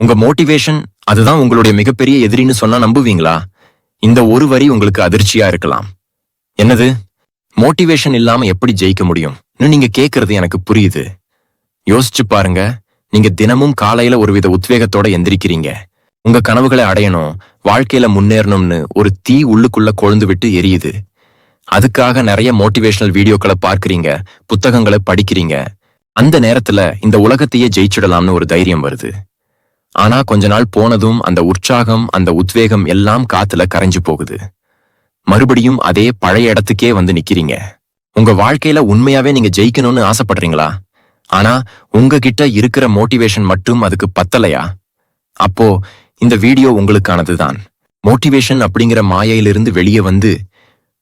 உங்க மோட்டிவேஷன் அதுதான் உங்களுடைய மிகப்பெரிய எதிரின்னு சொன்னா நம்புவீங்களா? இந்த ஒரு வரி உங்களுக்கு அதிர்ச்சியா இருக்கலாம். என்னது? மோட்டிவேஷன் இல்லாம எப்படி ஜெயிக்க முடியும்? நீங்க கேக்குறது எனக்கு புரியுது. யோசிச்சு பாருங்க. நீங்க தினமும் காலையில ஒருவித உத்வேகத்தோட எந்திரிக்கிறீங்க. உங்க கனவுகளை அடையணும். வாழ்க்கையில முன்னேறணும்னு ஒரு தீ உள்ளுக்குள்ள கொழுந்து விட்டு எரியுது. அதுக்காக நிறைய மோட்டிவேஷனல் வீடியோக்களை பார்க்கறீங்க. புத்தகங்களை படிக்கிறீங்க. அந்த நேரத்துல இந்த உலகத்தையே ஜெயிச்சிடலாம்னு ஒரு தைரியம் வருது. ஆனா கொஞ்ச நாள் போனதும் அந்த உற்சாகம் அந்த உத்வேகம் எல்லாம் காத்துல கரைஞ்சு போகுது. மறுபடியும் அதே பழைய இடத்துக்கே வந்து நிக்கிறீங்க. உங்க வாழ்க்கையில உண்மையாவே நீங்க ஜெயிக்கணும்னு ஆசைப்படுறீங்களா? ஆனா உங்ககிட்ட இருக்கிற மோட்டிவேஷன் மட்டும் அதுக்கு பத்தலையா? அப்போ இந்த வீடியோ உங்களுக்கானதுதான். மோட்டிவேஷன் அப்படிங்கிற மாயையிலிருந்து வெளியே வந்து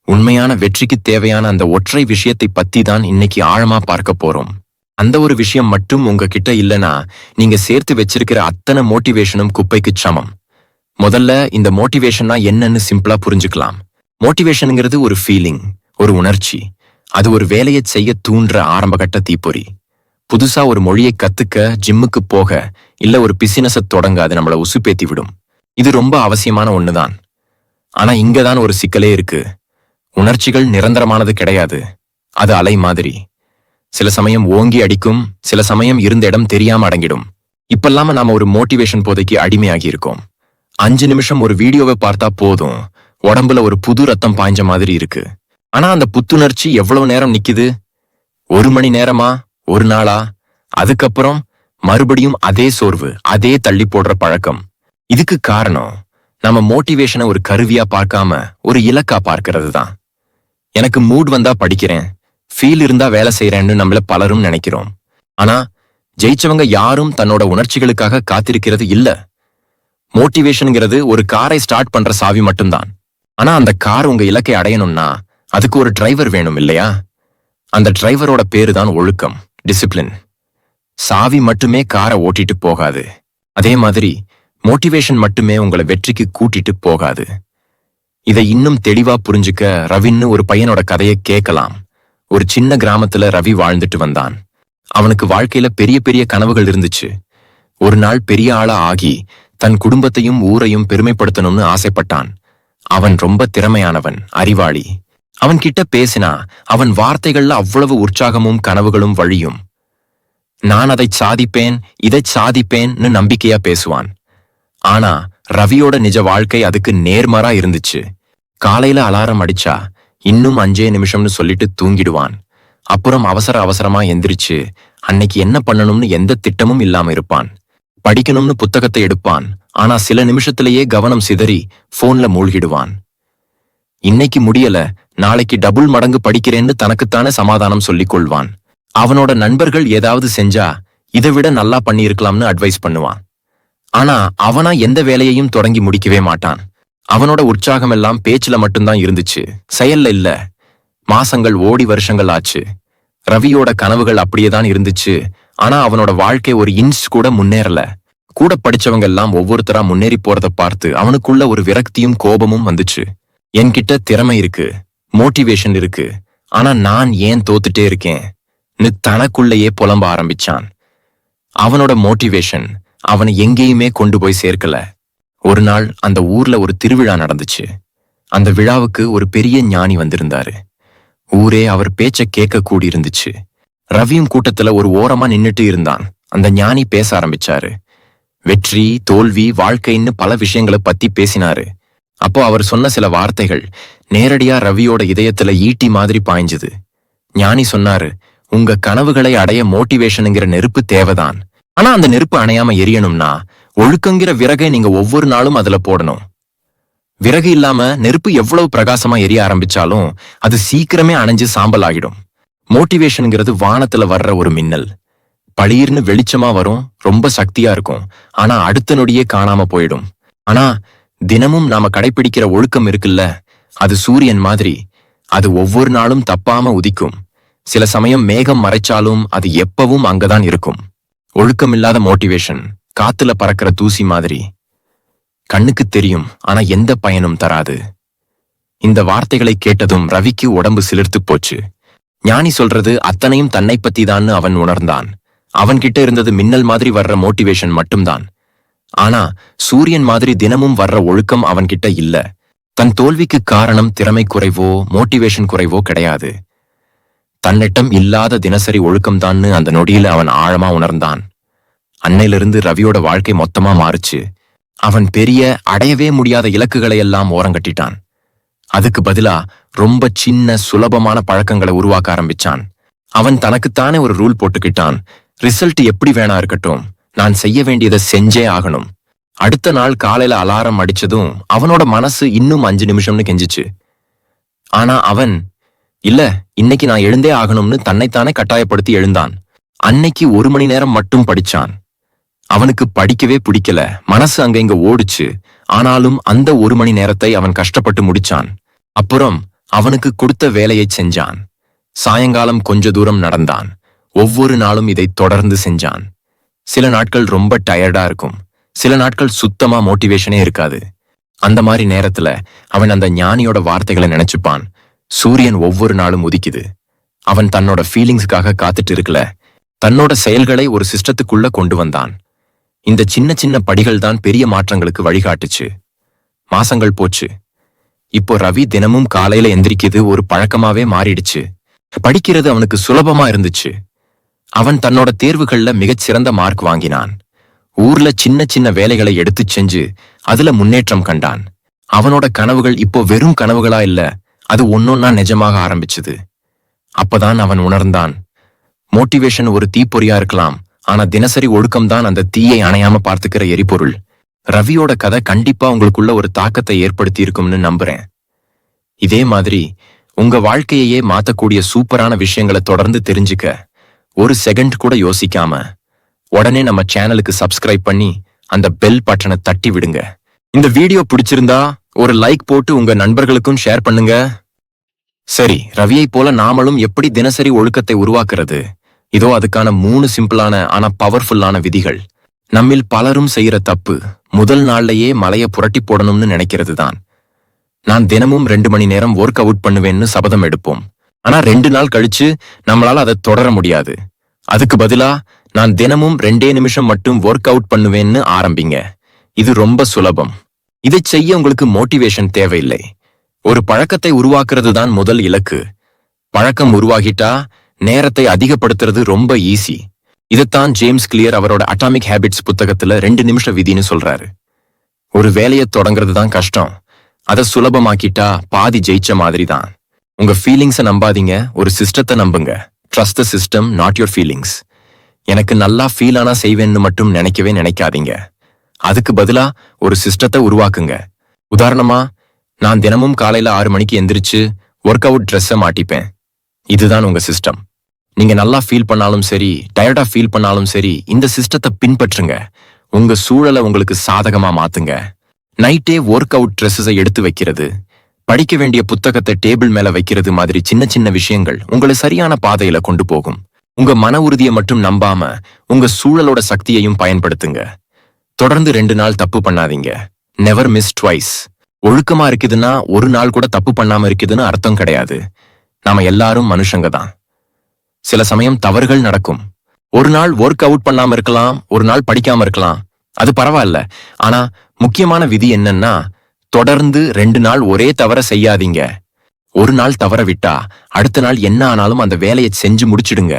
உண்மையான வெற்றிக்கு தேவையான அந்த ஒற்றை விஷயத்தை பத்தி தான் இன்னைக்கு ஆழமா பார்க்க போறோம். அந்த ஒரு விஷயம் மட்டும் உங்ககிட்ட இல்லனா நீங்க சேர்த்து வச்சிருக்கிற அத்தனை மோட்டிவேஷனும் குப்பைக்கு சமம். முதல்ல இந்த மோட்டிவேஷன்னா என்னன்னு சிம்பிளா புரிஞ்சுக்கலாம். மோட்டிவேஷனுங்கிறது ஒரு ஃபீலிங் ஒரு உணர்ச்சி. அது ஒரு வேலையை செய்ய தூண்டுற ஆரம்பகட்ட தீப்பொறி. புதுசா ஒரு மொழியை கத்துக்க ஜிம்முக்கு போக இல்ல ஒரு பிசினஸை தொடங்க அது நம்மள உசுப்பேத்தி விடும். இது ரொம்ப அவசியமான ஒண்ணுதான். ஆனா இங்கதான் ஒரு சிக்கலே இருக்கு. உணர்ச்சிகள் நிரந்தரமானது கிடையாது. அது அலை மாதிரி. சில சமயம் ஓங்கி அடிக்கும் சில சமயம் இருந்த இடம் தெரியாம அடங்கிடும். இப்பல்லாம நாம ஒரு மோட்டிவேஷன் போதைக்கு அடிமையாகி இருக்கோம் அஞ்சு நிமிஷம் ஒரு வீடியோவை பார்த்தா போதும். உடம்புல ஒரு புது ரத்தம் பாய்ஞ்ச மாதிரி இருக்கு. ஆனா அந்த புத்துணர்ச்சி எவ்வளவு நேரம் நிக்குது? ஒரு மணி நேரமா? ஒரு நாளா? அதுக்கப்புறம் மறுபடியும் அதே சோர்வு அதே தள்ளி போடுற பழக்கம். இதுக்கு காரணம் நம்ம மோட்டிவேஷனை ஒரு கருவியா பார்க்காம ஒரு இலக்கா பார்க்கிறது தான் எனக்கு மூட் வந்தா படிக்கிறேன். ஃபீல் இருந்தா வேலை செய்யறேன்னு நம்மள பலரும் நினைக்கிறோம். ஆனா ஜெயிச்சவங்க யாரும் தன்னோட உணர்ச்சிகளுக்காக காத்திருக்கிறது இல்ல. மோட்டிவேஷனுங்கிறது ஒரு காரை ஸ்டார்ட் பண்ற சாவி மட்டும்தான். ஆனா அந்த கார் உங்க இலக்கை அடையணும்னா அதுக்கு ஒரு டிரைவர் வேணும் இல்லையா? அந்த டிரைவரோட பேரு தான் ஒழுக்கம் டிசிப்ளின் சாவி மட்டுமே காரை ஓட்டிட்டு போகாது. அதே மாதிரி மோட்டிவேஷன் மட்டுமே உங்களை வெற்றிக்கு கூட்டிட்டு போகாது. இதை இன்னும் தெளிவா புரிஞ்சுக்க ரவின்னு ஒரு பையனோட கதையை கேட்கலாம். ஒரு சின்ன கிராமத்துல ரவி வாழ்ந்துட்டு வந்தான். அவனுக்கு வாழ்க்கையில பெரிய பெரிய கனவுகள் இருந்துச்சு. ஒரு நாள் பெரிய ஆளா ஆகி தன் குடும்பத்தையும் ஊரையும் பெருமைப்படுத்தணும்னு ஆசைப்பட்டான். அவன் ரொம்ப திறமையானவன் அறிவாளி. அவன் கிட்ட பேசினா அவன் வார்த்தைகள்ல அவ்வளவு உற்சாகமும் கனவுகளும் வழியும். நான் அதை சாதிப்பேன் இதை சாதிப்பேன்னு நம்பிக்கையா பேசுவான். ஆனா ரவியோட நிஜ வாழ்க்கை அதுக்கு நேர்மாறா இருந்துச்சு. காலையில அலாரம் அடிச்சா இன்னும் அஞ்சே நிமிஷம்னு சொல்லிட்டு தூங்கிடுவான். அப்புறம் அவசர அவசரமா எந்திரிச்சு அன்னைக்கு என்ன பண்ணணும்னு எந்த திட்டமும் இல்லாம இருப்பான். படிக்கணும்னு புத்தகத்தை எடுப்பான். ஆனா சில நிமிஷத்திலேயே கவனம் சிதறி போன்ல மூழ்கிடுவான். இன்னைக்கு முடியல நாளைக்கு டபுள் மடங்கு படிக்கிறேன்னு தனக்குத்தானே சமாதானம் சொல்லிக் கொள்வான். அவனோட நண்பர்கள் ஏதாவது செஞ்சா இதை விட நல்லா பண்ணியிருக்கலாம்னு அட்வைஸ் பண்ணுவான். ஆனா அவனா எந்த வேலையையும் தொடங்கி முடிக்கவே மாட்டான். அவனோட உற்சாகம் எல்லாம் பேச்சுல மட்டும்தான் இருந்துச்சு. செயல்ல இல்ல. மாசங்கள் ஓடி வருஷங்கள் ஆச்சு. ரவியோட கனவுகள் அப்படியே தான் இருந்துச்சு. ஆனா அவனோட வாழ்க்கை ஒரு இன்ச் கூட முன்னேறல. கூட படிச்சவங்க எல்லாம் ஒவ்வொருத்தரா முன்னேறி போறத பார்த்து அவனுக்குள்ள ஒரு விரக்தியும் கோபமும் வந்துச்சு. என்கிட்ட திறமை இருக்கு. மோட்டிவேஷன் இருக்கு. ஆனா நான் ஏன் தோத்துட்டே இருக்கேன்னு தனக்குள்ளேயே புலம்ப ஆரம்பிச்சான். அவனோட மோட்டிவேஷன் அவனை எங்கேயுமே கொண்டு போய் சேர்க்கல. ஒரு நாள் அந்த ஊர்ல ஒரு திருவிழா நடந்துச்சு. அந்த விழாவுக்கு ஒரு பெரிய ஞானி வந்திருந்தாரு. ஊரே அவர் பேச்ச கேட்க கூடியிருந்துச்சு. ரவியும் கூட்டத்துல ஒரு ஓரமா நின்னுட்டு இருந்தான். அந்த ஞானி பேச ஆரம்பிச்சாரு. வெற்றி தோல்வி வாழ்க்கைன்னு பல விஷயங்களை பத்தி பேசினாரு. அப்போ அவர் சொன்ன சில வார்த்தைகள் நேரடியா ரவியோட இதயத்துல ஈட்டி மாதிரி பாய்ஞ்சுது. ஞானி சொன்னாரு உங்க கனவுகளை அடைய மோட்டிவேஷனுங்கிற நெருப்பு தேவைதான். ஆனா அந்த நெருப்பு அணையாம எரியணும்னா ஒழுக்கங்கிற விறகை நீங்க ஒவ்வொரு நாளும் அதுல போடணும். விறகு இல்லாம நெருப்பு எவ்வளவு பிரகாசமா எரிய ஆரம்பிச்சாலும் அது சீக்கிரமே அணைஞ்சு சாம்பல் ஆகிடும் மோட்டிவேஷனுங்கிறது வானத்துல வர்ற ஒரு மின்னல். பளீர்னு வெளிச்சமா வரும் ரொம்ப சக்தியா இருக்கும். ஆனா அடுத்த நொடியே காணாம போயிடும். ஆனா தினமும் நாம கடைபிடிக்கிற ஒழுக்கம் இருக்குல்ல அது சூரியன் மாதிரி. அது ஒவ்வொரு நாளும் தப்பாம உதிக்கும். சில சமயம் மேகம் மறைச்சாலும் அது எப்பவும் அங்கதான் இருக்கும். ஒழுக்கமில்லாத மோட்டிவேஷன். காத்துல பறக்கிற தூசி மாதிரி. கண்ணுக்கு தெரியும் ஆனா எந்த பயனும் தராது. இந்த வார்த்தைகளை கேட்டதும் ரவிக்கு உடம்பு சிலிர்த்து போச்சு. ஞானி சொல்றது அத்தனையும் தன்னை பத்திதான்னு அவன் உணர்ந்தான். அவன்கிட்ட இருந்தது மின்னல் மாதிரி வர்ற மோட்டிவேஷன் மட்டும்தான். ஆனா சூரியன் மாதிரி தினமும் வர்ற ஒழுக்கம் அவன்கிட்ட இல்ல. தன் தோல்விக்கு காரணம் திறமை குறைவோ மோட்டிவேஷன் குறைவோ கிடையாது. தன்னிட்டம் இல்லாத தினசரி ஒழுக்கம்தான்னு அந்த நொடியில அவன் ஆழமா உணர்ந்தான். அன்னையிலிருந்து ரவியோட வாழ்க்கை மொத்தமா மாறுச்சு. அவன் பெரிய அடையவே முடியாத இலக்குகளை எல்லாம் ஓரங்கட்டிட்டான். அதுக்கு பதிலா ரொம்ப சின்ன சுலபமான பழக்கங்களை உருவாக்க ஆரம்பிச்சான். அவன் தனக்குத்தானே ஒரு ரூல் போட்டுக்கிட்டான். ரிசல்ட் எப்படி வேணா இருக்கட்டும். நான் செய்ய வேண்டியதை செஞ்சே ஆகணும். அடுத்த நாள் காலையில அலாரம் அடிச்சதும் அவனோட மனசு இன்னும் அஞ்சு நிமிஷம்னு கெஞ்சிச்சு. ஆனா அவன் இல்ல இன்னைக்கு நான் எழுந்தே ஆகணும்னு தன்னைத்தானே கட்டாயப்படுத்தி எழுந்தான். அன்னைக்கு ஒரு மணி நேரம் மட்டும் படிச்சான். அவனுக்கு படிக்கவே பிடிக்கல. மனசு அங்க இங்க ஓடுச்சு. ஆனாலும் அந்த ஒரு மணி நேரத்தை அவன் கஷ்டப்பட்டு முடிச்சான். அப்புறம் அவனுக்கு கொடுத்த வேலையை செஞ்சான். சாயங்காலம் கொஞ்ச தூரம் நடந்தான். ஒவ்வொரு நாளும் இதை தொடர்ந்து செஞ்சான். சில நாட்கள் ரொம்ப டயர்டா இருக்கும். சில நாட்கள் சுத்தமா மோட்டிவேஷனே இருக்காது. அந்த மாதிரி நேரத்துல அவன் அந்த ஞானியோட வார்த்தைகளை நினைச்சுப்பான். சூரியன் ஒவ்வொரு நாளும் உதிக்குது. அவன் தன்னோட ஃபீலிங்ஸுக்காக காத்துட்டு இருக்கல. தன்னோட செயல்களை ஒரு சிஸ்டத்துக்குள்ள கொண்டு வந்தான். இந்த சின்ன சின்ன படிகள் தான் பெரிய மாற்றங்களுக்கு வழிகாட்டுச்சு. மாசங்கள் போச்சு. இப்போ ரவி தினமும் காலையில எந்திரிக்கிறது ஒரு பழக்கமாவே மாறிடுச்சு. படிக்கிறது அவனுக்கு சுலபமா இருந்துச்சு. அவன் தன்னோட தேர்வுகள்ல மிகச்சிறந்த மார்க் வாங்கினான். ஊர்ல சின்ன சின்ன வேலைகளை எடுத்துச் செஞ்சு அதுல முன்னேற்றம் கண்டான். அவனோட கனவுகள் இப்போ வெறும் கனவுகளா இல்ல அது ஒன்னொன்னா நிஜமாக ஆரம்பிச்சது. அப்பதான் அவன் உணர்ந்தான். மோட்டிவேஷன் ஒரு தீப்பொறியா இருக்கலாம் ஆனா தினசரி ஒழுக்கம்தான் அந்த தீயை அணையாம பார்த்துக்கிற எரிபொருள். ரவியோட கதை கண்டிப்பா உங்களுக்குள்ள ஒரு தாக்கத்தை ஏற்படுத்தி இருக்கும்னு நம்புறேன். இதே மாதிரி உங்க வாழ்க்கையையே மாத்தக்கூடிய சூப்பரான விஷயங்களை தொடர்ந்து தெரிஞ்சுக்க ஒரு செகண்ட் கூட யோசிக்காம உடனே நம்ம சேனலுக்கு சப்ஸ்கிரைப் பண்ணி அந்த பெல் பட்டனை தட்டி விடுங்க. இந்த வீடியோ பிடிச்சிருந்தா ஒரு லைக் போட்டு உங்க நண்பர்களுக்கும் ஷேர் பண்ணுங்க. சரி ரவியை போல நாமளும் எப்படி தினசரி ஒழுக்கத்தை உருவாக்குறது? இதோ அதுக்கான மூணு சிம்பிளான ஆனா பவர்ஃபுல்லான விதிகள். நம்மில் பலரும் செய்யற தப்பு முதல் நாள்லயே மலைய புரட்டி போடணும்னு நினைக்கிறது தான் நான் தினமும் ரெண்டு மணி நேரம் ஒர்க் அவுட் பண்ணுவேன்னு சபதம் எடுப்போம். ஆனா ரெண்டு நாள் கழிச்சு நம்மளால அதை தொடர முடியாது. அதுக்கு பதிலா நான் தினமும் ரெண்டே நிமிஷம் மட்டும் ஒர்க் அவுட் பண்ணுவேன்னு ஆரம்பிங்க. இது ரொம்ப சுலபம். இதை செய்ய உங்களுக்கு மோட்டிவேஷன் தேவையில்லை. ஒரு பழக்கத்தை உருவாக்குறது தான் முதல் இலக்கு. பழக்கம் உருவாகிட்டா நேரத்தை அதிகப்படுத்துறது ரொம்ப ஈஸி இதைத்தான் ஜேம்ஸ் கிளியர் அவரோட அட்டாமிக் ஹேபிட்ஸ் புத்தகத்துல ரெண்டு நிமிஷ விதின்னு சொல்றாரு. ஒரு வேலையை தொடங்குறது தான் கஷ்டம். அதை சுலபமாக்கிட்டா பாதி ஜெயிச்ச மாதிரி தான் உங்க ஃபீலிங்ஸை நம்பாதீங்க ஒரு சிஸ்டத்தை நம்புங்க. Trust the system not your feelings எனக்கு நல்லா ஃபீல் ஆனா செய்வேன்னு மட்டும் நினைக்கவே நினைக்காதீங்க. அதுக்கு பதிலா ஒரு சிஸ்டத்தை உருவாக்குங்க. உதாரணமா நான் தினமும் காலையில ஆறு மணிக்கு எந்திரிச்சு ஒர்க் அவுட் ட்ரெஸ்ஸை மாட்டிப்பேன். இதுதான் உங்க சிஸ்டம் நீங்க நல்லா ஃபீல் பண்ணாலும் சரி டயர்டா ஃபீல் பண்ணாலும் சரி இந்த சிஸ்டத்தை பின்பற்றுங்க. உங்க சூழலை உங்களுக்கு சாதகமா மாத்துங்க. நைட்டே ஒர்க் அவுட் ட்ரெஸ்ஸை எடுத்து வைக்கிறது. படிக்க வேண்டிய புத்தகத்தை டேபிள் மேல வைக்கிறது மாதிரி சின்ன சின்ன விஷயங்கள் உங்களை சரியான பாதையில கொண்டு போகும். உங்க மன உறுதியை மட்டும் நம்பாம உங்க சூழலோட சக்தியையும் பயன்படுத்துங்க. தொடர்ந்து ரெண்டு நாள் தப்பு பண்ணாதீங்க. நெவர் மிஸ் ட்வைஸ் ஒழுக்கமா இருக்குதுன்னா ஒரு நாள் கூட தப்பு பண்ணாம இருக்குதுன்னு அர்த்தம் கிடையாது. நாம எல்லாரும் மனுஷங்க தான். சில சமயம் தவறுகள் நடக்கும். ஒரு நாள் ஒர்க் அவுட் பண்ணாம இருக்கலாம் ஒரு நாள் படிக்காம இருக்கலாம். அது பரவாயில்ல. ஆனா முக்கியமான விதி என்னன்னா தொடர்ந்து ரெண்டு நாள் ஒரே தவற செய்யாதீங்க. ஒரு நாள் தவற விட்டா அடுத்த நாள் என்ன ஆனாலும் அந்த வேலையை செஞ்சு முடிச்சிடுங்க.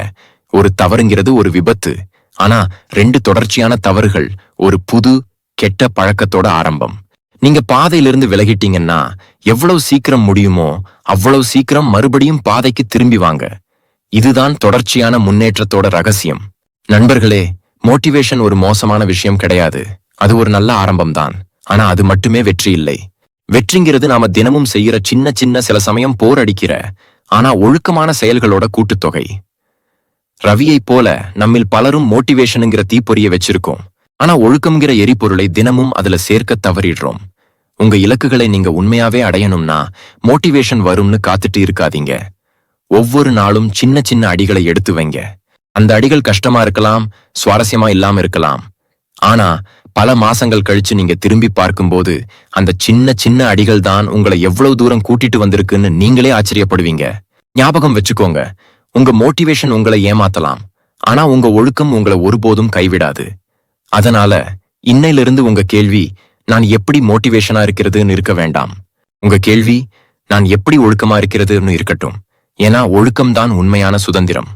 ஒரு தவறுங்கிறது ஒரு விபத்து. ஆனா ரெண்டு தொடர்ச்சியான தவறுகள் ஒரு புது கெட்ட பழக்கத்தோட ஆரம்பம். நீங்க பாதையிலிருந்து விலகிட்டீங்கன்னா எவ்வளவு சீக்கிரம் முடியுமோ அவ்வளவு சீக்கிரம் மறுபடியும் பாதைக்கு திரும்பி வாங்க. இதுதான் தொடர்ச்சியான முன்னேற்றத்தோட ரகசியம். நண்பர்களே மோட்டிவேஷன் ஒரு மோசமான விஷயம் கிடையாது. அது ஒரு நல்ல ஆரம்பம்தான். ஆனா அது மட்டுமே வெற்றி இல்லை. வெற்றிங்கிறது நாம தினமும் செய்யற சின்ன சின்ன சில சமயம் போர் அடிக்கிற ஆனா ஒழுக்கமான செயல்களோட கூட்டுத்தொகை. ரவியைப் போல நம்மில் பலரும் மோட்டிவேஷனுங்கிற தீப்பொறிய வச்சிருக்கோம். ஆனா ஒழுக்கம்ங்கிற எரிபொருளை தினமும் அதுல சேர்க்க தவறிடுறோம். உங்க இலக்குகளை நீங்க உண்மையாவே அடையணும்னா மோட்டிவேஷன் வரும்னு காத்துட்டு இருக்காதீங்க. ஒவ்வொரு நாளும் சின்ன சின்ன அடிகளை எடுத்து வைங்க. அந்த அடிகள் கஷ்டமா இருக்கலாம் சுவாரஸ்யமா இல்லாம இருக்கலாம். ஆனா பல மாசங்கள் கழிச்சு நீங்க திரும்பி பார்க்கும்போது அந்த சின்ன சின்ன அடிகள் தான் உங்களை எவ்வளவு தூரம் கூட்டிட்டு வந்திருக்குன்னு நீங்களே ஆச்சரியப்படுவீங்க. ஞாபகம் வச்சுக்கோங்க உங்க மோட்டிவேஷன் உங்களை ஏமாத்தலாம். ஆனா உங்க ஒழுக்கம் உங்களை ஒருபோதும் கைவிடாது. அதனால இன்னையிலிருந்து உங்க கேள்வி நான் எப்படி மோட்டிவேஷனா இருக்கிறதுன்னு இருக்க வேண்டாம். உங்க கேள்வி நான் எப்படி ஒழுக்கமா இருக்கிறதுன்னு இருக்கட்டும். ஏன்னா ஒழுக்கம்தான் உண்மையான சுதந்திரம்.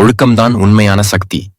ஒழுக்கம்தான் உண்மையான சக்தி.